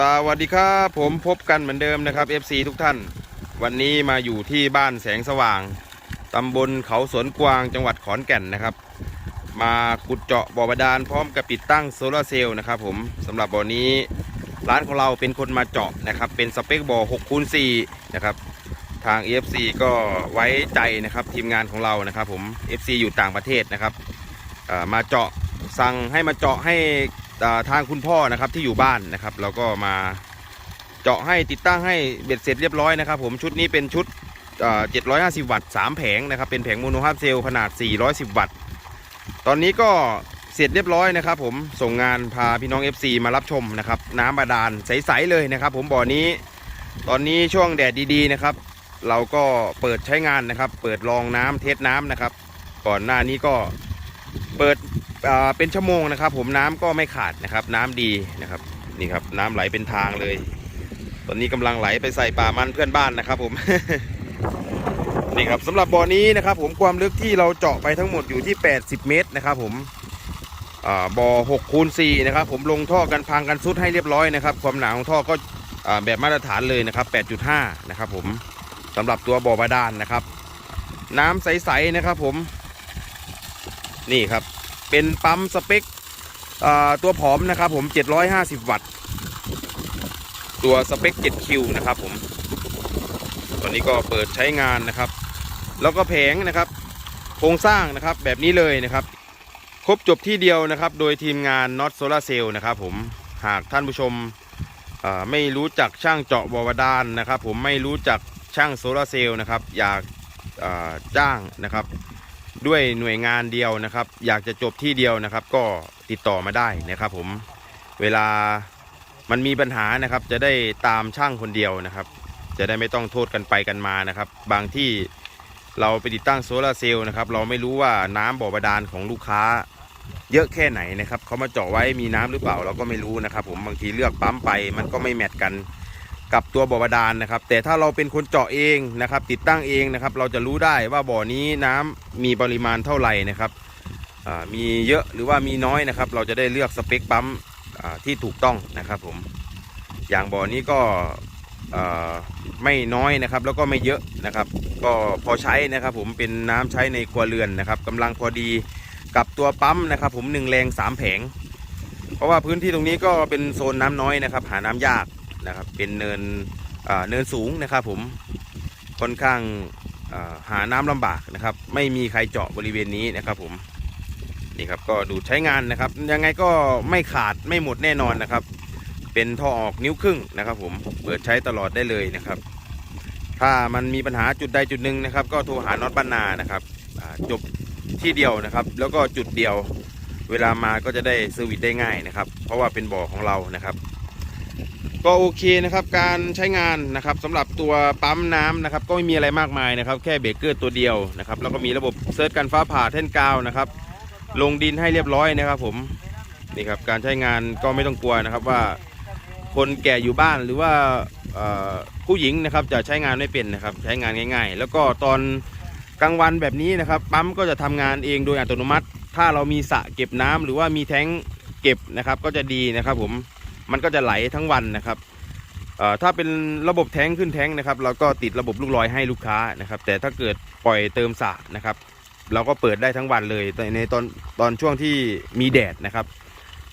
สวัสดีครับผมพบกันเหมือนเดิมนะครับ FC ทุกท่าน วันนี้มาอยู่ที่บ้านแสงสว่างตำบลเขาสวนกวางจังหวัดขอนแก่นนะครับ มาขุดเจาะบ่อบาดาลพร้อมกับติดตั้งโซลาร์เซลล์นะครับผมสำหรับบ่อนี้ร้านของเราเป็นคนมาเจาะนะครับ เป็นสเปคบ่อ6คูณ4นะครับทาง EFC ก็ไว้ใจนะครับทีมงานของเรานะครับผม FC อยู่ต่างประเทศนะครับมาเจาะสั่งให้มาเจาะให้ ทางคุณพ่อนะครับที่อยู่บ้านนะครับ เราก็มาเจาะให้ติดตั้งให้เบ็ดเสร็จเรียบร้อยนะครับ ผมชุดนี้เป็นชุดเอ่อ750วัตต์3แผงนะครับ เป็นแผงโมโนฮาร์ดเซลล์ขนาด410วัตต์ ตอนนี้ก็เสร็จเรียบร้อยนะครับ ผมส่งงานพาพี่น้อง FC มารับชมนะครับ น้ำบาดาลใสๆเลยนะครับ ผมบ่อนี้ ตอนนี้ช่วงแดดดีๆนะครับ เราก็เปิดใช้งานนะครับ เปิดลองน้ำเทสน้ำนะครับ ก่อนหน้านี้ก็เปิด เป็นชั่วโมงนะครับ ผมน้ำก็ไม่ขาดนะครับ น้ำดีนะครับนี่ครับ น้ำไหลเป็นทางเลย ตอนนี้กำลังไหลไปใส่ป่ามันเพื่อนบ้านนะครับ ผมนี่ครับสำหรับบ่อนี้นะครับ ผมความลึกที่เราเจาะไปทั้งหมดอยู่ที่ 80 เมตรนะครับผมบ่อ6คูณ4นะครับ ผมลงท่อกันพังกันซุดให้เรียบร้อยนะครับ ความหนาของท่อก็แบบมาตรฐานเลยนะครับ 8.5 นะครับ ผมสำหรับตัวบ่อบาดาลนะครับ น้ำใสๆนะครับ ผมนี่ครับ เป็นปั๊มสเปคตัวผอมนะครับผม 750 วัตต์ ตัวสเปค 7Q นะครับผม ตอนนี้ก็เปิดใช้งานนะครับ แล้วก็แผงนะครับ โครงสร้างนะครับแบบนี้เลยนะครับ ครบจบที่เดียวนะครับ โดยทีมงาน Not Solar Cell นะครับผม หากท่านผู้ชมไม่รู้จักช่างเจาะบ่อบาดาลนะครับ ผมไม่รู้จักช่างโซลาร์เซลล์นะครับ อยากจ้างนะครับ ด้วยหน่วยงานเดียวนะครับ อยากจะจบที่เดียวนะครับ ก็ติดต่อมาได้นะครับ ผมเวลามันมีปัญหานะครับ จะได้ตามช่างคนเดียวนะครับ จะได้ไม่ต้องโทษกันไปกันมานะครับ บางที่เราไปติดตั้งโซลาร์เซลล์นะครับ เราไม่รู้ว่าน้ำบ่อบาดาลของลูกค้า เยอะแค่ไหนนะครับเขามาเจาะไว้มีน้ำหรือเปล่าเราก็ไม่รู้นะครับ ผมบางทีเลือกปั๊มไปมันก็ไม่แมทกัน กับตัวบ่อบาดาลนะครับ แต่ถ้าเราเป็นคนเจาะเองนะครับ ติดตั้งเองนะครับ เราจะรู้ได้ว่าบ่อนี้น้ำมีปริมาณเท่าไหร่นะครับมีเยอะหรือว่ามีน้อยนะครับ เราจะได้เลือกสเปคปั๊มที่ถูกต้องนะครับผมอย่างบ่อนี้ก็ไม่น้อยนะครับ แล้วก็ไม่เยอะนะครับ ก็พอใช้นะครับ ผมเป็นน้ำใช้ในครัวเรือนนะครับกำลังพอดีกับตัวปั๊มนะครับ ผมหนึ่งแรงสามแผง เพราะว่าพื้นที่ตรงนี้ก็เป็นโซนน้ำน้อยนะครับ หาน้ำยาก นะครับ เป็นเนินเนินสูงนะครับ ผมค่อนข้างหาน้ำลำบากนะครับ ไม่มีใครเจาะบริเวณนี้นะครับ ผมนี่ครับก็ดูใช้งานนะครับ ยังไงก็ไม่ขาดไม่หมดแน่นอนนะครับ เป็นท่อออกนิ้วครึ่งนะครับ ผมเปิดใช้ตลอดได้เลยนะครับ ถ้ามันมีปัญหาจุดใดจุดหนึ่งนะครับ ก็โทรหาน็อตบ้านนานะครับจบที่เดียวนะครับ แล้วก็จุดเดียว เวลามาก็จะได้เซอร์วิสได้ง่ายนะครับ เพราะว่าเป็นบ่อของเรานะครับ ก็โอเคนะครับการใช้งานนะครับสำหรับตัวปั๊มน้ำนะครับก็ไม่มีอะไรมากมายนะครับ แค่เบรกเกอร์ตัวเดียวนะครับแล้วก็มีระบบเซิร์ชกันฟ้าผ่าแท่นกาวนะครับ ลงดินให้เรียบร้อยนะครับ ผมนี่ครับการใช้งานก็ไม่ต้องกลัวนะครับว่า คนแก่อยู่บ้านหรือว่าผู้หญิงนะครับจะใช้งานไม่เป็นนะครับใช้งานง่าย ๆ แล้วก็ตอนกลางวันแบบนี้นะครับ ปั๊มก็จะทำงานเองโดยอัตโนมัติ ถ้าเรามีสระเก็บน้ำหรือว่ามีแท้งเก็บนะครับ ก็จะดีนะครับผม มันก็จะไหลทั้งวันนะครับถ้าเป็นระบบแท้งขึ้นแท้งนะครับ เราก็ติดระบบลูกลอยให้ลูกค้านะครับ แต่ถ้าเกิดปล่อยเติมสระนะครับ เราก็เปิดได้ทั้งวันเลยในตอนตอนช่วงที่มีแดดนะครับ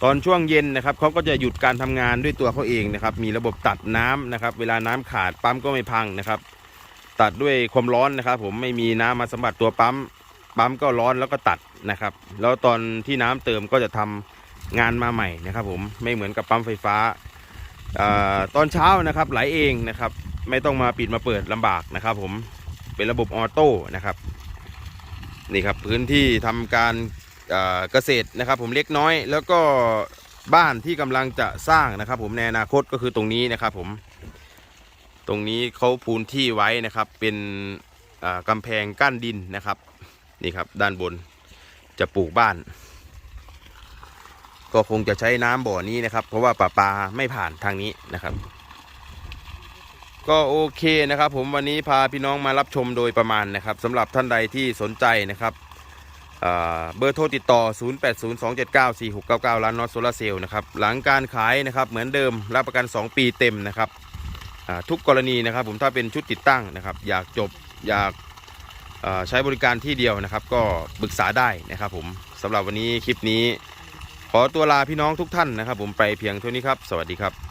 ตอนช่วงเย็นนะครับเขาก็จะหยุดการทำงานด้วยตัวเขาเองนะครับ มีระบบตัดน้ำนะครับ เวลาน้ำขาดปั๊มก็ไม่พังนะครับ ตัดด้วยความร้อนนะครับ ผมไม่มีน้ำมาสัมผัสตัวปั๊มปั๊มก็ร้อนแล้วก็ตัดนะครับ แล้วตอนที่น้ำเติมก็จะทำ งานมาใหม่นะครับผมไม่เหมือนกับปั๊มไฟฟ้าอาตอนเช้านะครับไหลเองนะครับไม่ต้องมาปิดมาเปิดลำบากนะครับผมเป็นระบบออโต้นะครับนี่ครับพื้นที่ทำการเกษตรนะครับ ผมเล็กน้อย แล้วก็บ้านที่กำลังจะสร้างนะครับ ผมในอนาคตก็คือตรงนี้นะครับผมตรงนี้เขาพูนที่ไว้นะครับ เป็นอ่ากำแพงกั้นดินนะครับนี่ครับด้านบนจะปลูกบ้าน ก็คงจะใช้น้ำบ่อนี้นะครับ เพราะว่าปลาปลาไม่ผ่านทางนี้นะครับ ก็โอเคนะครับ ผมวันนี้พาพี่น้องมารับชมโดยประมาณนะครับสำหรับท่านใดที่สนใจนะครับเบอร์โทรติดต่อ 0802794699 ร้านนอตโซลาเซลล์นะครับ หลังการขายนะครับ เหมือนเดิม รับประกัน 2 ปีเต็มนะครับ ทุกกรณีนะครับ ผมถ้าเป็นชุดติดตั้งนะครับ อยากจบอยากใช้บริการที่เดียวนะครับ ก็ปรึกษาได้นะครับผมสำหรับวันนี้คลิปนี้ ขอตัวลาพี่น้องทุกท่านนะครับ ผมไปเพียงเท่านี้ครับ สวัสดีครับ